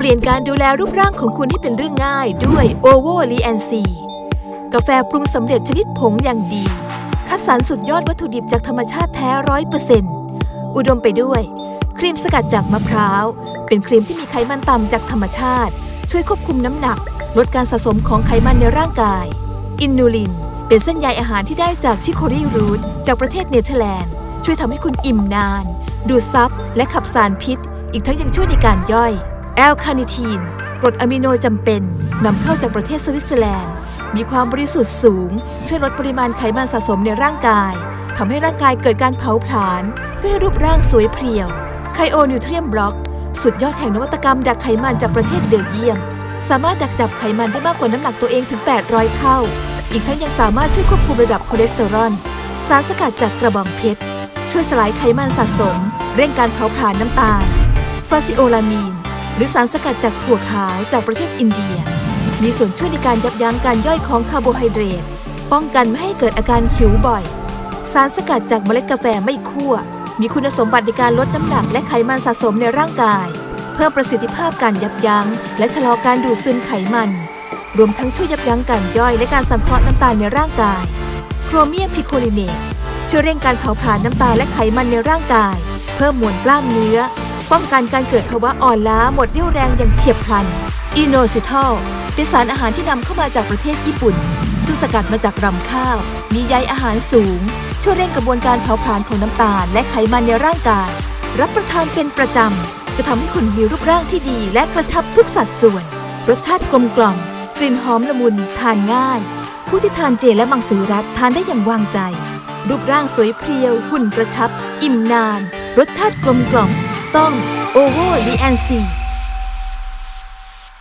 เปลี่ยนการดูแลรูปร่างของคุณให้เป็นเรื่องง่ายด้วยโอโวลีแอนซีกาแฟปรุงสำเร็จชนิดผงอย่างดี คัดสรรสุดยอดวัตถุดิบจากธรรมชาติแท้ร้อยเปอร์เซ็นต์อุดมไปด้วย ครีมสกัดจากมะพร้าว เป็นครีมที่มีไขมันต่ำจากธรรมชาติ ช่วยควบคุมน้ำหนัก ลดการสะสมของไขมันในร่างกาย อินนูลิน เป็นเส้นใยอาหารที่ได้จากชิโครีรูทจากประเทศเนเธอร์แลนด์ ช่วยทำให้คุณอิ่มนาน ดูดซับและขับสารพิษ อีกทั้งยังช่วยในการย่อย แอลคาเนิทีนกรดอะมิโนจำเป็นนำเข้าจากประเทศสวิตเซอร์แลนด์ มีความบริสุทธิ์สูง ช่วยลดปริมาณไขมันสะสมในร่างกายทำให้ร่างกายเกิดการเผาผลาญเพื่อให้รูปร่างสวยเพรียว ไคโอนิวเทรียมบล็อก สุดยอดแห่งนวัตกรรมดักไขมันจากประเทศเบลเยียม สามารถดักจับไขมันได้มากกว่าน้ำหนักตัวเองถึง 800 เท่า อีกทั้งยังสามารถช่วยควบคุมระดับคอเลสเตอรอล สารสกัดจากกระบองเพชร ช่วยสลายไขมันสะสม เร่งการเผาผลาญน้ำตาล ฟาซิโอลามีน หรือสารสกัดจากถั่วขาวจากประเทศอินเดีย มีส่วนช่วยในการยับยั้งการย่อยของคาร์โบไฮเดรต ป้องกันไม่ให้เกิดอาการหิวบ่อย สารสกัดจากเมล็ดกาแฟไม่คั่ว มีคุณสมบัติในการลดน้ำหนักและไขมันสะสมในร่างกาย เพิ่มประสิทธิภาพการยับยั้ง และชะลอการดูดซึมไขมัน รวมทั้งช่วยยับยั้งการย่อยและการสังเคราะห์น้ำตาลในร่างกาย โครเมียมพิโคลิเนตช่วยเร่งการเผาผลาญน้ำตาลและไขมันในร่างกาย เพิ่มมวลกล้ามเนื้อ ป้องกันการเกิดภาวะอ่อนล้าหมดเรี่ยวแรงอย่างเฉียบพลันอิโนซิทอลเป็นสารอาหารที่นำเข้ามาจากประเทศญี่ปุ่น ซึ่งสกัดมาจากรำข้าว มีใยอาหารสูง ช่วยเร่งกระบวนการเผาผลาญของน้ำตาลและไขมันในร่างกาย รับประทานเป็นประจำ จะทำให้คุณมีรูปร่างที่ดีและกระชับทุกสัดส่วน รสชาติกลมกล่อม กลิ่นหอมละมุน ทานง่าย ผู้ที่ทานเจและมังสวิรัตทานได้อย่างวางใจ รูปร่างสวยเพรียว หุ่นกระชับ อิ่มนาน รสชาติกลมกล่อม ต้องโอโวลีแอนซี